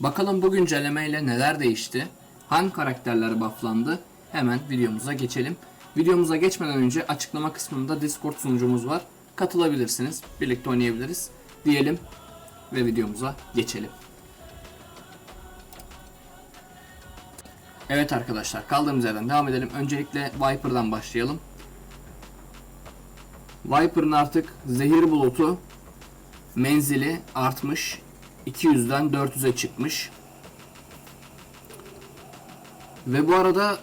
Bakalım bu güncellemeyle neler değişti? Hangi karakterler bufflandı? Hemen videomuza geçelim. Videomuza geçmeden önce açıklama kısmında Discord sunucumuz var. Katılabilirsiniz. Birlikte oynayabiliriz. Diyelim ve videomuza geçelim. Evet arkadaşlar kaldığımız yerden devam edelim. Öncelikle Viper'dan başlayalım. Viper'ın artık zehir bulutu menzili artmış. 200'den 400'e çıkmış. Ve bu arada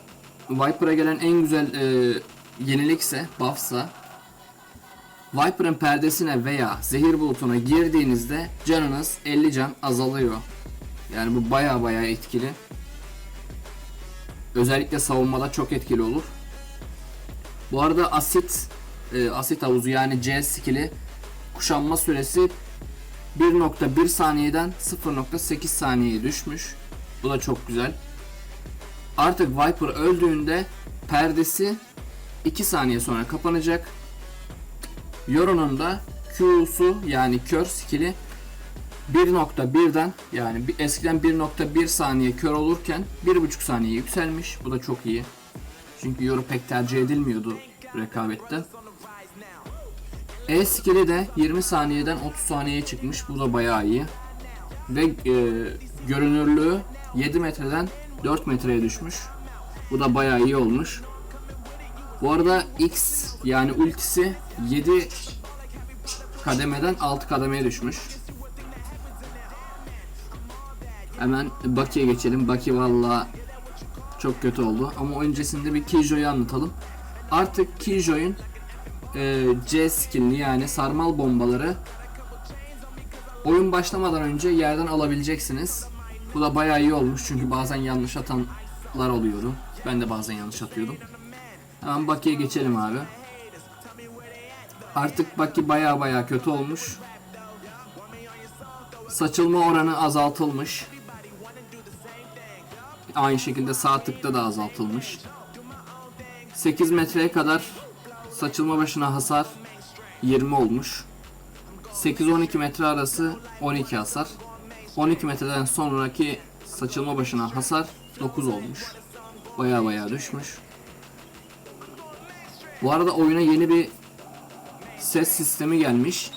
Viper'a gelen en güzel e, yenilikse, buffsa Viper'ın perdesine veya zehir bulutuna girdiğinizde canınız 50 can azalıyor. Yani bu baya baya etkili. Özellikle savunmada çok etkili olur. Bu arada asit e, asit havuzu yani C skill'i kuşanma süresi 1.1 saniyeden 0.8 saniyeye düşmüş. Bu da çok güzel. Artık Viper öldüğünde perdesi 2 saniye sonra kapanacak. Yoron'un da Q'su yani kör skill'i 1.1'den yani eskiden 1.1 saniye kör olurken 1.5 saniye yükselmiş. Bu da çok iyi. Çünkü Yoru pek tercih edilmiyordu rekabette. E skill'i de 20 saniyeden 30 saniyeye çıkmış. Bu da bayağı iyi. Ve e, görünürlüğü 7 metreden 4 metreye düşmüş. Bu da bayağı iyi olmuş. Bu arada X yani ultisi 7 kademeden 6 kademeye düşmüş. Hemen Bucky'ye geçelim. Bucky valla çok kötü oldu. Ama öncesinde bir Killjoy'u anlatalım. Artık Killjoy'un e, C skillini yani sarmal bombaları oyun başlamadan önce yerden alabileceksiniz. Bu da bayağı iyi olmuş çünkü bazen yanlış atanlar oluyordu. Ben de bazen yanlış atıyordum. Hemen Bucky'ye geçelim abi. Artık Bucky bayağı bayağı kötü olmuş. Saçılma oranı azaltılmış. Aynı şekilde sağ tıkta da azaltılmış. 8 metreye kadar saçılma başına hasar 20 olmuş. 8-12 metre arası 12 hasar. 12 metreden sonraki saçılma başına hasar 9 olmuş. Baya baya düşmüş. Bu arada oyuna yeni bir ses sistemi gelmiş.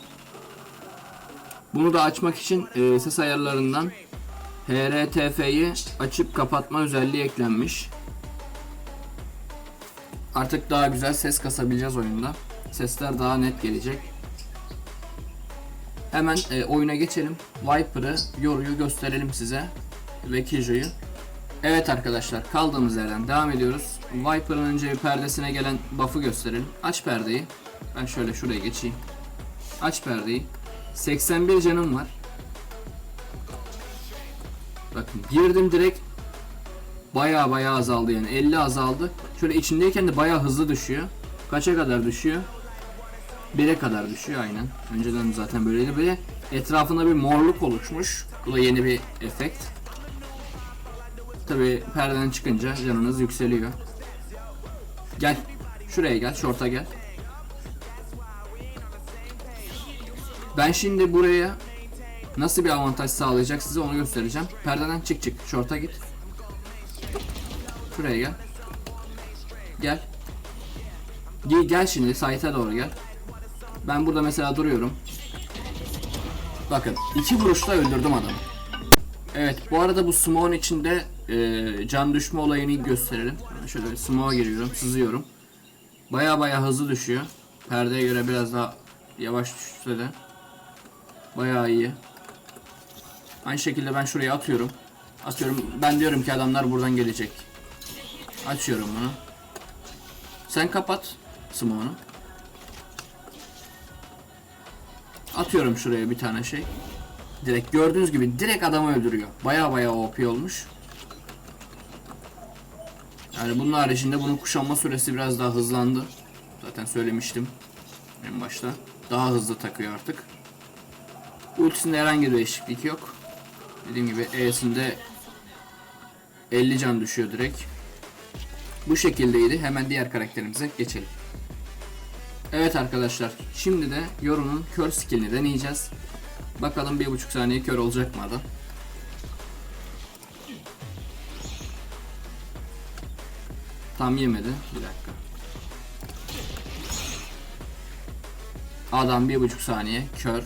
Bunu da açmak için e, ses ayarlarından HRTF'yi açıp kapatma özelliği eklenmiş. Artık daha güzel ses kasabileceğiz oyunda. Sesler daha net gelecek. Hemen e, oyuna geçelim. Viper'ı, Yoru'yu gösterelim size. Ve Kijo'yu. Evet arkadaşlar kaldığımız yerden devam ediyoruz. Viper'ın önce bir perdesine gelen buff'ı gösterelim. Aç perdeyi. Ben şöyle şuraya geçeyim. Aç perdeyi. 81 canım var. Bakın girdim direkt baya baya azaldı yani 50 azaldı. Şöyle içindeyken de baya hızlı düşüyor. Kaça kadar düşüyor? 1'e kadar düşüyor aynen. Önceden zaten böyleydi. Böyle etrafında bir morluk oluşmuş. Bu da yeni bir efekt. Tabi perdeden çıkınca canınız yükseliyor. Gel. Şuraya gel. Şorta gel. Ben şimdi buraya nasıl bir avantaj sağlayacak size onu göstereceğim. Perdeden çık çık. Şorta git. Şuraya gel. Gel. Gel, gel şimdi site'e doğru gel. Ben burada mesela duruyorum. Bakın iki vuruşla öldürdüm adamı. Evet bu arada bu smoke'un içinde e, can düşme olayını gösterelim. Şöyle smoke'a giriyorum, sızıyorum. Baya baya hızlı düşüyor. Perdeye göre biraz daha yavaş düşse de. Baya iyi. Aynı şekilde ben şuraya atıyorum. Atıyorum. Ben diyorum ki adamlar buradan gelecek. Açıyorum bunu. Sen kapat smoke'unu. Atıyorum şuraya bir tane şey. Direkt gördüğünüz gibi direkt adamı öldürüyor. Baya baya OP olmuş. Yani bunun haricinde bunun kuşanma süresi biraz daha hızlandı. Zaten söylemiştim en başta. Daha hızlı takıyor artık. Ultisinde herhangi bir değişiklik yok. Dediğim gibi E'sinde 50 can düşüyor direkt. bu şekildeydi. Hemen diğer karakterimize geçelim. Evet arkadaşlar şimdi de Yoru'nun kör skillini deneyeceğiz. Bakalım bir buçuk saniye kör olacak mı adam? Tam yemedi. Bir dakika. Adam bir buçuk saniye kör.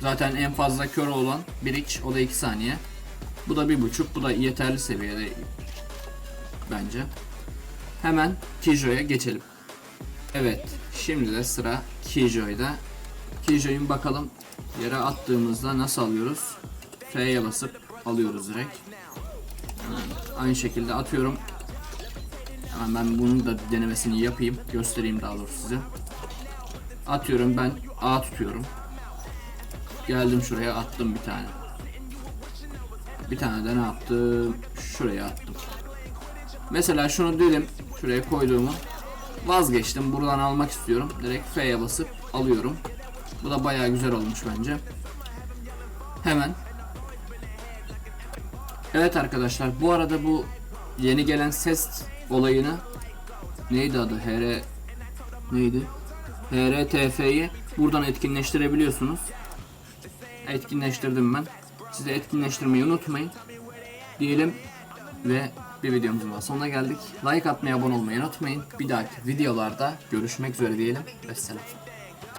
Zaten en fazla kör olan iç o da 2 saniye. Bu da bir buçuk. Bu da yeterli seviyede bence. Hemen Kijo'ya geçelim. Evet. Şimdi de sıra Kijo'da. Kijo'yu bakalım yere attığımızda nasıl alıyoruz? F'ye basıp alıyoruz direkt. Aynı şekilde atıyorum. Hemen ben bunun da denemesini yapayım. Göstereyim daha doğrusu size. Atıyorum ben A tutuyorum. Geldim şuraya attım bir tane. Bir tane de ne yaptım? Şuraya attım. Mesela şunu dedim şuraya koyduğumu vazgeçtim. Buradan almak istiyorum. Direkt F'ye basıp alıyorum. Bu da bayağı güzel olmuş bence. Hemen. Evet arkadaşlar bu arada bu yeni gelen ses olayını neydi adı? HR neydi? HRTF'yi buradan etkinleştirebiliyorsunuz. Etkinleştirdim ben. Size etkinleştirmeyi unutmayın. Diyelim ve bir videomuzun daha sonuna geldik. Like atmayı, abone olmayı unutmayın. Bir dahaki videolarda görüşmek üzere diyelim. Vesselam.